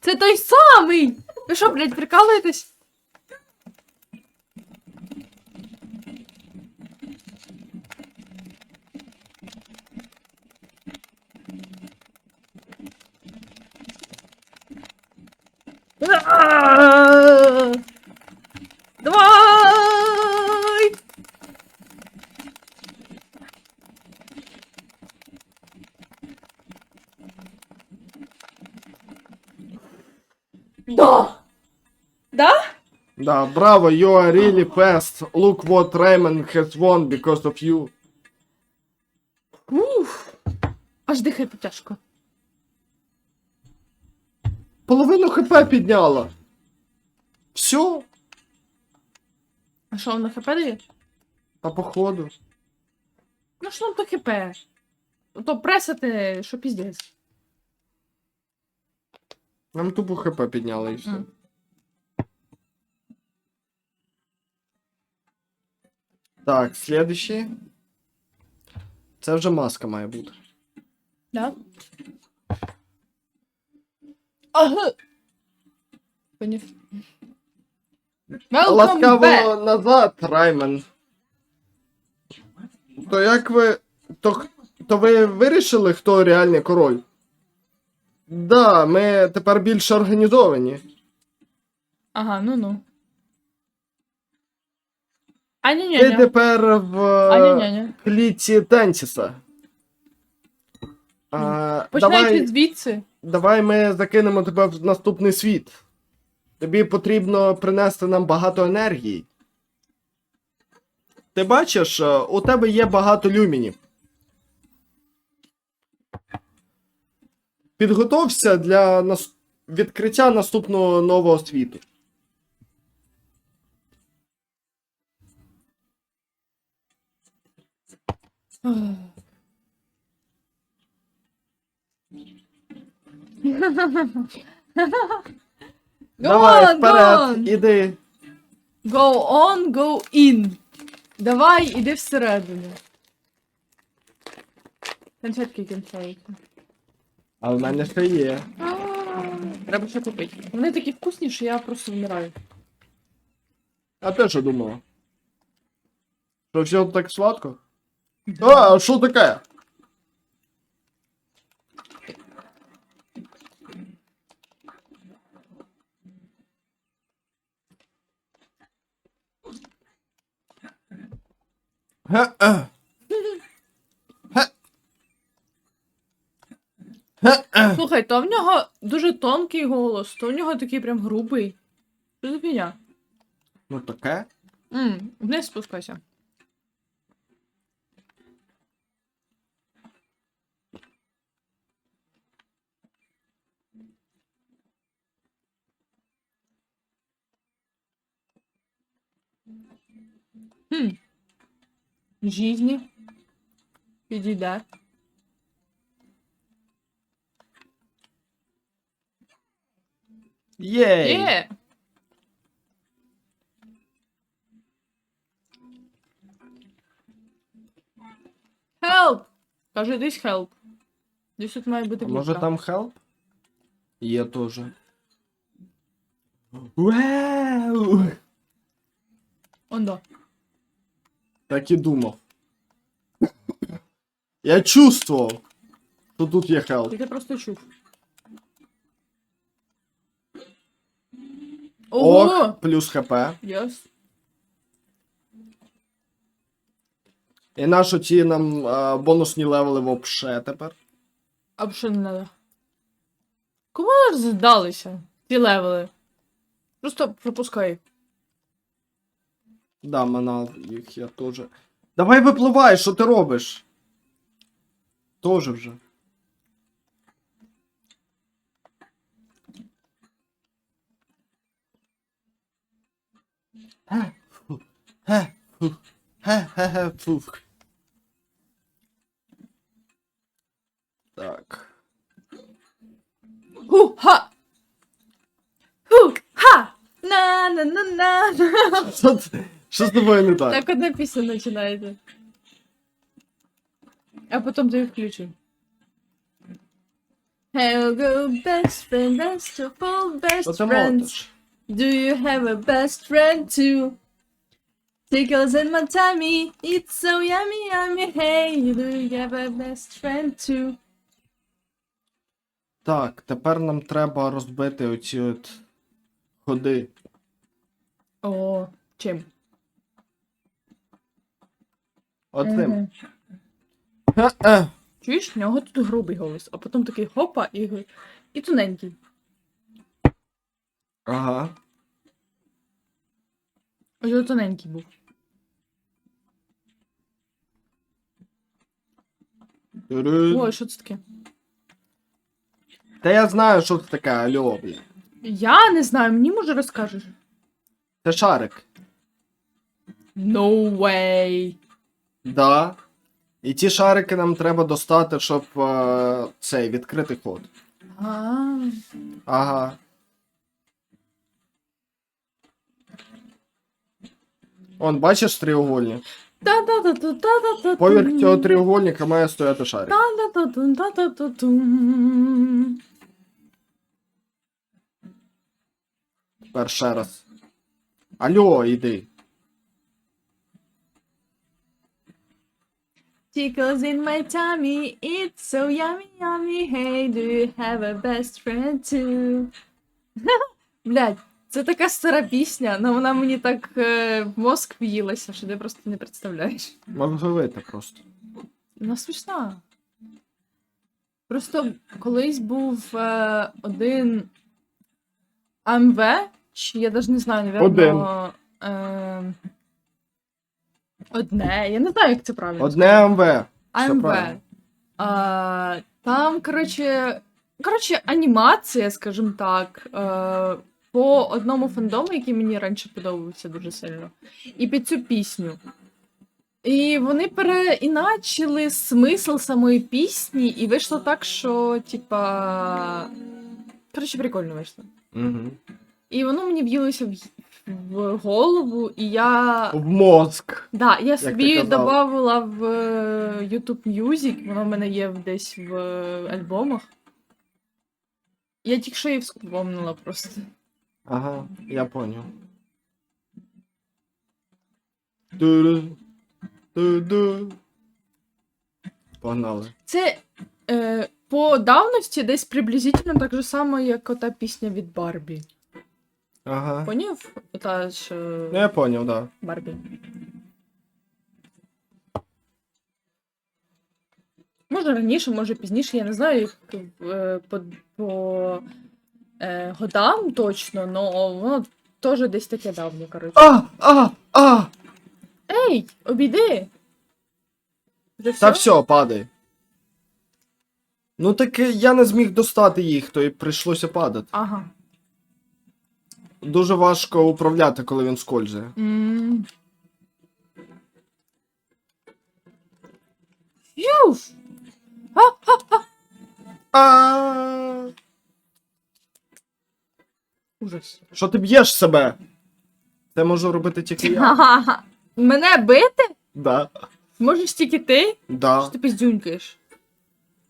Це той самий! Ви що, блядь, прикалуєтесь? А! Давай! Да! Да? Да, браво, you are really fast. Look what Raymond has won because of you. Уф. Аж дихати тяжко. Половину хп підняла. Все, А що, воно хп дає? та походу. Ну що нам то хп? То пресати, що піздець. Нам тупо хп підняла і все. Мгм. Так, следующий. Це вже маска має бути. Да? Ага. Поняв. Welcome Ласкаво back. назад, Раймен. То як ви. То, х- то ви вирішили, хто реальний король? Да, ми тепер більш організовані. Ага, ну ну. А ні ні Ти ні. тепер в А ні ні ні. клітці Тентіса. А, давай, звідси. давай ми закинемо тебе в наступний світ. Тобі потрібно принести нам багато енергії. Ти бачиш, е, у тебе є багато люмінів. Підготовся для нас... відкриття наступного нового світу. Давай, on, вперед, go on. іди. Go on, go in. Давай, іди всередину. Конфетки кінчаються. А в мене ще є. Треба ще купити. Вони такі вкусні, що я просто вмираю. А ти що думала? Що все так сладко? А. Ге. Ге-е. Слухай, то в нього дуже тонкий голос, то в нього такий прям грубий. Що за фігня? Ну таке. Мм, вниз спускайся. Жизни. Підійде. Єй! Є! Help! Каже, десь help. Десь тут має бути А може кнопка. там хелп? Є теж. Вау! Он да. Так і думав. Я чувствував, що тут є хелп. Ти просто чув. Ого! плюс хп. Йос. І на що ці нам а, бонусні левели вообще тепер? А що не надо? Кому здалися? Ці левели? Просто пропускай. Да, манал їх я теж. Давай випливай, що ти робиш? Тоже вже. Ге, фу, ге, фу, ге, ге, ге, фух. Так. Ху-ха! Ху-ха! На-на-на-на! Що, це- що з тобою не так? Так одна пісня починається. А потім ти включив. Hey, go best friend, best of all best Що friends. молотиш? Do you have a best friend too? Tickles in my tummy, it's so yummy, yummy. Hey, do you have a best friend too? Так, тепер нам треба розбити оці от ходи. О, чим? Оцим. Ге-е. Чуєш, в нього тут грубий голос, а потім такий хопа і, і тоненький. Ага. Ось тоненький був. Ой, що це таке? Та я знаю, що це таке, алло, блін. Я не знаю, мені може розкажеш. Це шарик. No way. Да. І ті шарики нам треба достати, щоб е, цей відкрити ход. А, Ага. Он, бачиш треугольник? Та-та-та-та-та-та-та. Поверх цього треугольника має стояти шарик. Та-та-та-та-та-та-тум. Тепер ще раз. Алло, іди. Tickles in my tummy, it's so yummy, yummy. Hey, do you have a best friend too? Блядь, це така стара пісня, але вона мені так е, в мозк в'їлася, що ти просто не представляєш. Мозговити просто. Вона смішна. Просто колись був е, один АМВ, чи я навіть не знаю, навірно. Е, одне, я не знаю, як це правильно. Одне МВ. Все АМВ. правильно. А, там, коротше, коротше, анімація, скажімо так, е, по одному фандому, який мені раніше подобався дуже сильно. І під цю пісню. І вони переіначили смисл самої пісні, і вийшло так, що, типа. Коротше, прикольно вийшло. Угу. І воно мені в'їлося в, в голову, і я. В мозк. Да, я ти собі додавала в е, YouTube Music, воно в мене є десь в е, альбомах. Я тільки що її вспомнила просто. Ага, я понял. Ту-ду, ту-ду. Погнали. Це е, по давності десь приблизительно так же само, як ота пісня від Барбі. Ага. Поняв? Ота ж е, Ну, я понял, да. Барбі. Може раніше, може пізніше, я не знаю, як е, по, по е, годам точно, але воно теж десь таке давнє, коротше. А! А! А! Ей, обійди! Вже Та все? все, падай. Ну так е, я не зміг достати їх, то і прийшлося падати. Ага. Дуже важко управляти, коли він скользує. М. Юф! А! Ужас. Що ти б'єш себе? Це можу робити тільки я. Мене бити? Да. Можеш тільки ти? Що ти пиздюнькаєш?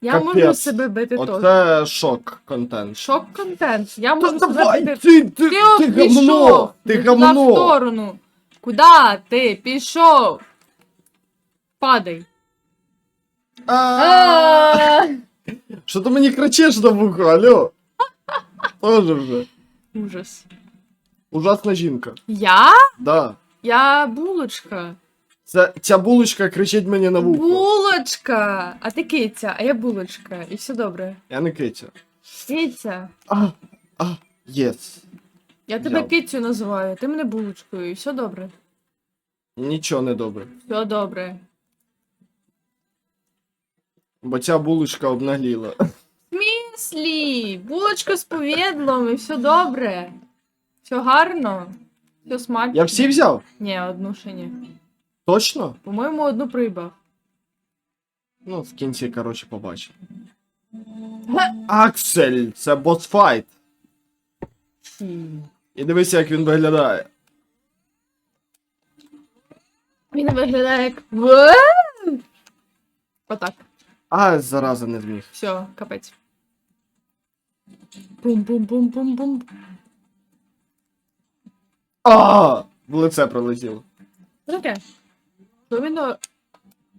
Я Капець. можу себе бити теж. Оце шок контент. Шок контент. Я Та можу давай, сказати. ти, ти, Ти, ти, пішов! гамно! Ти туди в гамно! сторону. Куда ти пішов? Падай. А! А! Що ти мені кричиш на вухо, алло? Тоже вже. Ужас. Ужасна жінка. Я? Да. Я булочка. Це ця булочка кричить мені на вухо. Булочка! А ти киця, а я булочка. І все добре. Я не киця. Киця. А, а, єс. Я тебе Я- кицю називаю, ти мене булочкою, і все добре. Нічого не добре. Все добре. Бо ця булочка обнагліла. Міслі! Булочка з повідлом, і все добре. Все гарно. Все смачно. Я всі взяв? Ні, одну ще ні. Точно? По-моєму, одну проїбав. Ну, в кінці, коротше, побачимо. Аксель! Це босфайт. І дивися, як він виглядає. Він виглядає як. Ва! Отак. А, зараза не зміг. Все, капець. Бум-бум-бум-бум-бум. А! В лице прилетіло. Що таке? Що він о-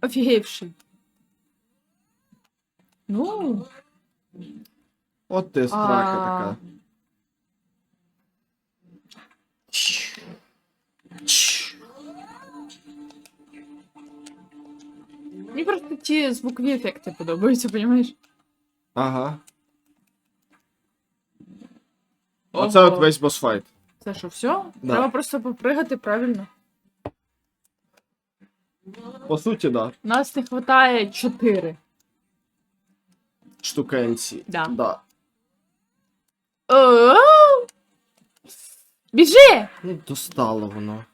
офігівший? Ну, От ти страха А. така. мені просто ті звукові ефекти подобаються, понімаєш? Ага. Оце от весь босфайт. Це що, все? Да. Треба просто попригати правильно. По суті, да. Нас не вистачає 4. Штукенці. Да. Да. Біжи! Ну, достало воно.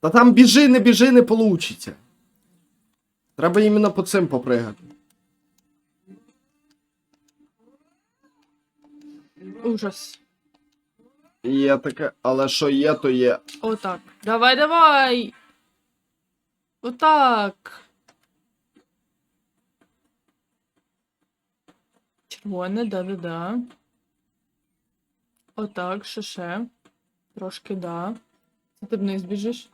Та там біжи, не біжи, не получиться. Треба іменно по цим попригати. Ужас. Є таке, але що є, то є. Отак. Давай, давай. Отак. Червоне, да-да-да. Отак, ще ще. Трошки, да. Це ти вниз біжиш.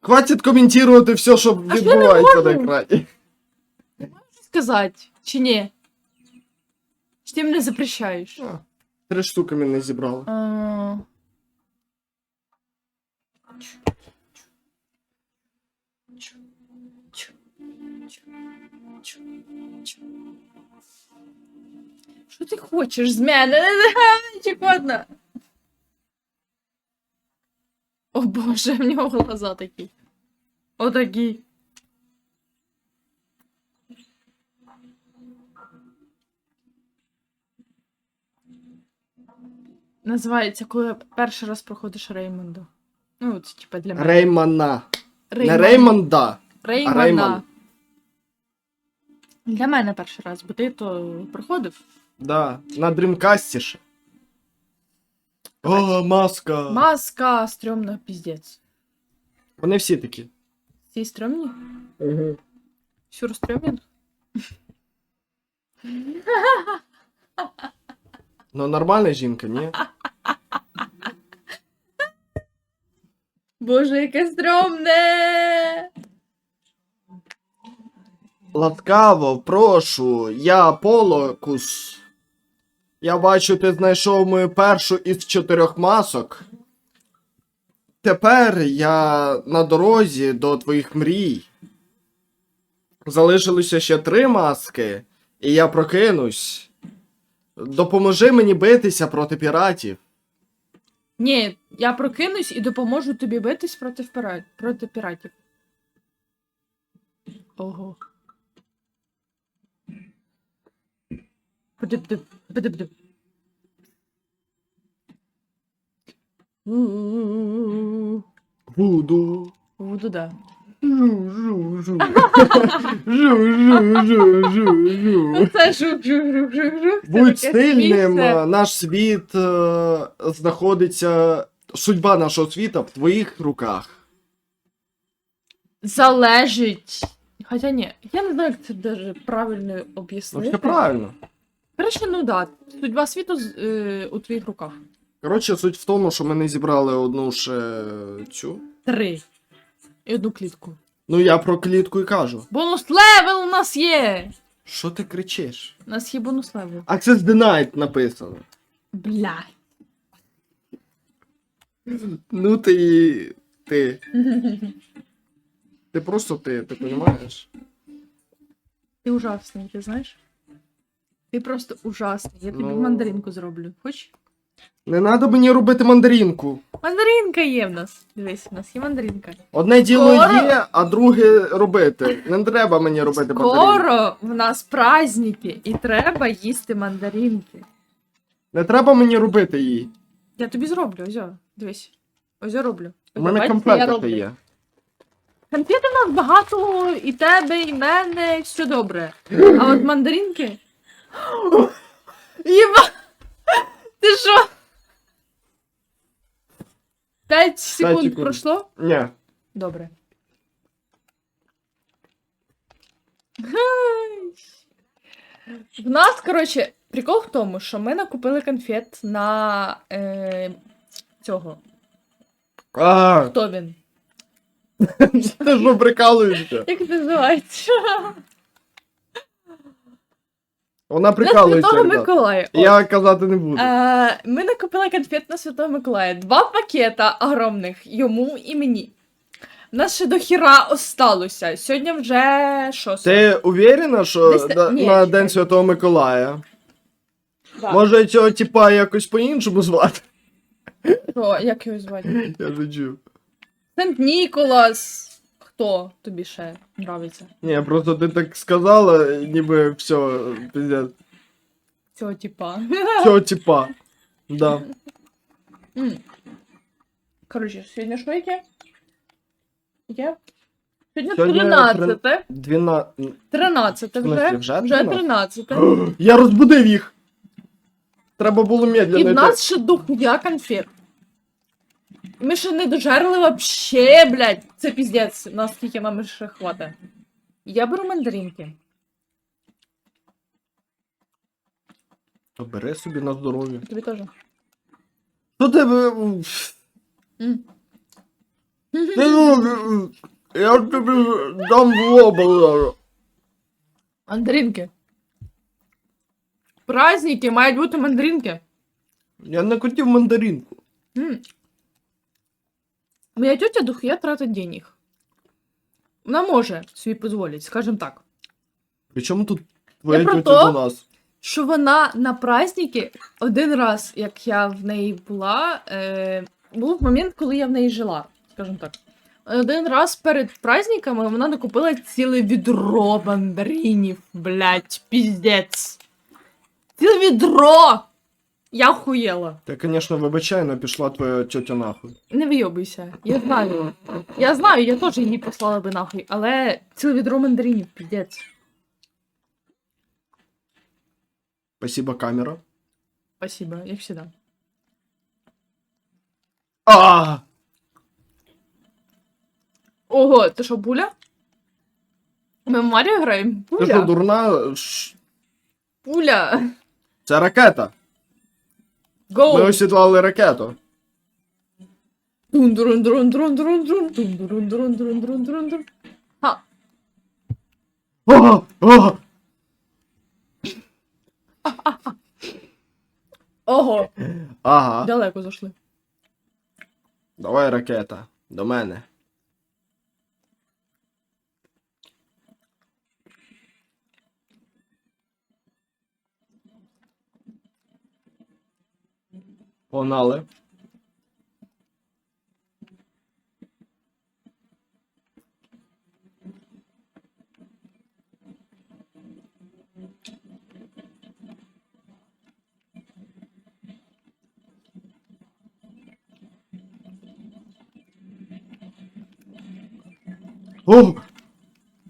Хватить коментувати все, що А що я не відбувається на можу? екрані. Сказати, чи ні? Чи ти мене запрещаєш? А, Три штуки мене зібрали. А. Що ти хочеш з мене? Чекотно. О боже, в нього глаза такі. Отакі. Називається, коли перший раз проходиш Реймонда. Ну, це типа для мене. Реймана. Не Реймон. Реймонда. Реймона. а Реймон. Для мене перший раз, бо ти то проходив. Да. На дрімкасті ще. О, маска. Маска стрьомна, піздець. Вони всі такі. Ці стрьомні? Угу. Сюр стрьомін? Ну, нормальна жінка, ні? Боже, яке стрьомне! Ласкаво, прошу, я Полокус. Я бачу, ти знайшов мою першу із чотирьох масок. Тепер я на дорозі до твоїх мрій. Залишилося ще три маски, і я прокинусь. Допоможи мені битися проти піратів. Ні, я прокинусь і допоможу тобі битись проти, впира... проти піратів. Ого. Буду. Буду, да. Жу-жу-жу. Жу-жу-жу-жу-жу. Це. Будь стильним, наш світ е, знаходиться. Судьба нашого світа в твоїх руках. Залежить. Хоча ні, я не знаю, як це даже правильно Ну, об'яснити. все правильно. Коротше, ну да, судьба світу е, у твоїх руках. Коротше, суть в тому, що ми не зібрали одну ще цю. Три. І одну клітку. Ну я про клітку і кажу. Бонус левел у нас є! Що ти кричиш? У нас є бонус левел. Access denied написано. Бля. Ну ти. Ти. Ти просто ти, ти розумієш? Ти ужасний, ти знаєш? Ти просто ужасний. Я тобі Ну. мандаринку зроблю. Хоч? Не треба мені робити мандаринку. Мандаринка є в нас. Дивись, у нас є мандаринка. Одне діло Скоро? є, а друге робити. Не треба мені робити мандаринку. Скоро в нас праздники, і треба їсти мандаринки. Не треба мені робити її. Я тобі зроблю, ось. о, Дивись. Ось роблю. У мене бачите, я комплект роблю. ще є. Конфети в нас багато, і тебе, і мене, і все добре. А от мандаринки. Єба! Ти що? П'ять секунд секунд. пройшло? Ні. Добре. Гай. В нас, коротше, прикол в тому, що ми накупили конфет на е, цього. А, Хто він? ти що прикалуєшся? Як називається? Вона На прикалується. Святого ребят. Миколая. О. Я казати не буду. Е, ми накупили конфет на Святого Миколая. Два пакета огромних йому і мені. У нас ще до хіра осталося. Сьогодні вже шосте. Ти уверена, що Десь та- да- Ні, на чекай. День Святого Миколая? Да. Може цього типа якось по-іншому звати? Що, як його звати? Я чув. Сент Ніколас. Хто тобі ще нравиться? Ні, просто ти так сказала, ніби все, пиздец. Цього типа. Все, типа. Да. М. Коротше, сьогодні що яке? Яке? Сьогодні Сьогодні 13. Двіна... 13 В смислі, вже. вже Вже 13? 13. Я розбудив їх! Треба було І медленно. в йти. нас ще дохуя конфет. Ми ще не дожерли вообще, блядь. Це піздець, наскільки нам ще хватає. Я беру мандаринки. То бери собі на здоров'я. Тобі теж. Що тебе. М. Ти ну, Я тобі дам в лоба зараз. Мандаринки. Праздники, мають бути мандаринки. Я не хотів мандаринку. М. Моя тетя дохуя тратить денег. Вона може собі дозволити, скажімо так. Причому тут твоя Я про тетя то, до нас? Що вона на праздники один раз, як я в неї була, е, був момент, коли я в неї жила, скажімо так. Один раз перед праздниками вона накупила ціле відро мандаринів, блять, піздець. Ціле відро! Я охуєла. Та, звісно, вибачай, но пішла твоя тетя нахуй. Не вийобуйся, я знаю. Я знаю, я теж її послала би нахуй, але ціле відро мандаринів, піздець. Спасибо, камера. Спасибо, як завжди. А! Ого, ти що, буля? Ми в Маріо граємо? Ти що, Пуля? дурна? Ш- Пуля! Це ракета. Гоу! Ми осідлали ракету. Ха! Ага, ага. Ого! Ага. Далеко зайшли. Давай ракета. До мене. Погнали. О!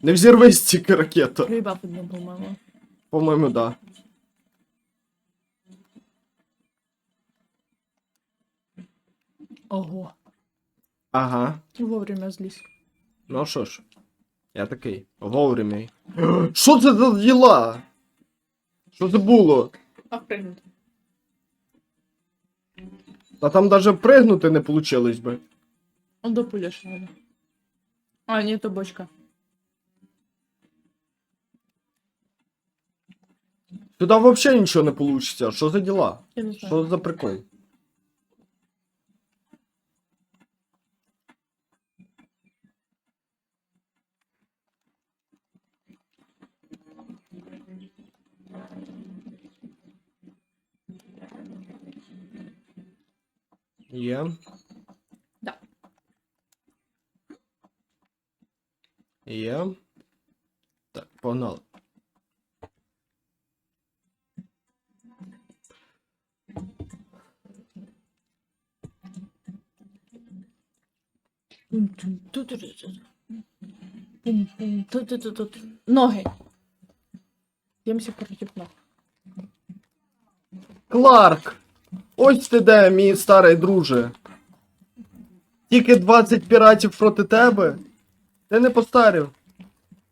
Не взірвись тільки ракета. Проїбав по-моєму. По-моєму, да. Ага. Вовремя зліз. Ну що ж, я такий. Вовремя. Що це за діла? Що це було? А пригнути. Та там даже пригнути не получилось би. Он до пуля ще надо. А, ні, то бочка. Сюди взагалі нічого не получиться. Що за діла? Я не знаю. Що за прикол? Є. Да. Є. Так, погнали. Пум-пум-ту-ту-ту-ту. Ноги. Б'ємося проти ног. Кларк! Ось ти де, мій старий друже. Тільки 20 піратів проти тебе. Ти не постарів.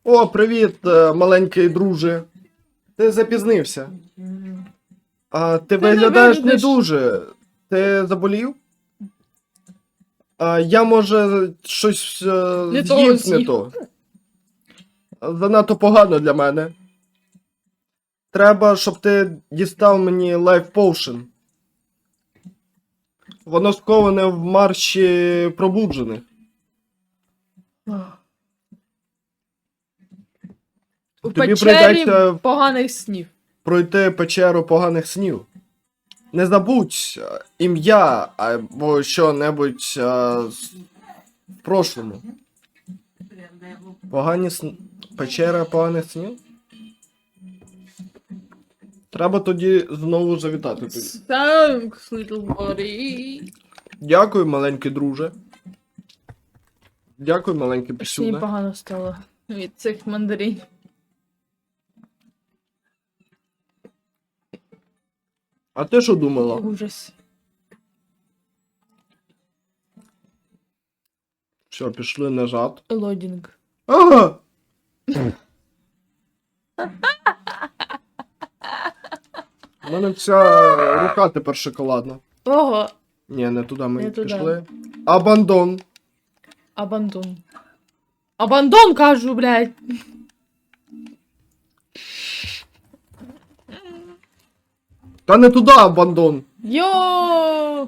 О, привіт, е, маленький друже. Ти запізнився. А, ти Ти виглядаєш не виглядиш- дуже. Ти заболів? А, я може щось е, Не з'їв не то. Занадто погано для мене. Треба, щоб ти дістав мені Life Potion. Воно сковане в марші пробуджених. У Тобі печері прийдеться- поганих снів. пройти печеру поганих снів. Не забудь е, ім'я або що-небудь е, з- в прошлому. Погані сн... Печера поганих снів? Треба тоді знову завітати тоді. Thanks, little buddy. Дякую, маленький друже. Дякую, маленький Мені пісюне. погано стало від цих мандарин. А ти що думала? Ужас. Все, пішли назад. Лодінг. Ага! У мене вся рука тепер шоколадна. Ого, Ні, не туди ми Не туди. пішли. Абандон. абандон. Абандон, кажу, блядь. Та не туди абандон. Йо!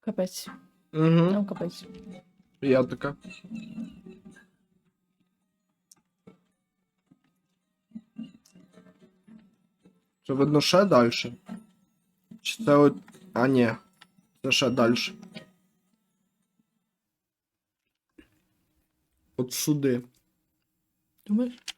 Капець. Угу. Нам капець. Я така. Це видно ще далі. Чи це от. А, ні. Це ще далі. От сюди. Думаєш?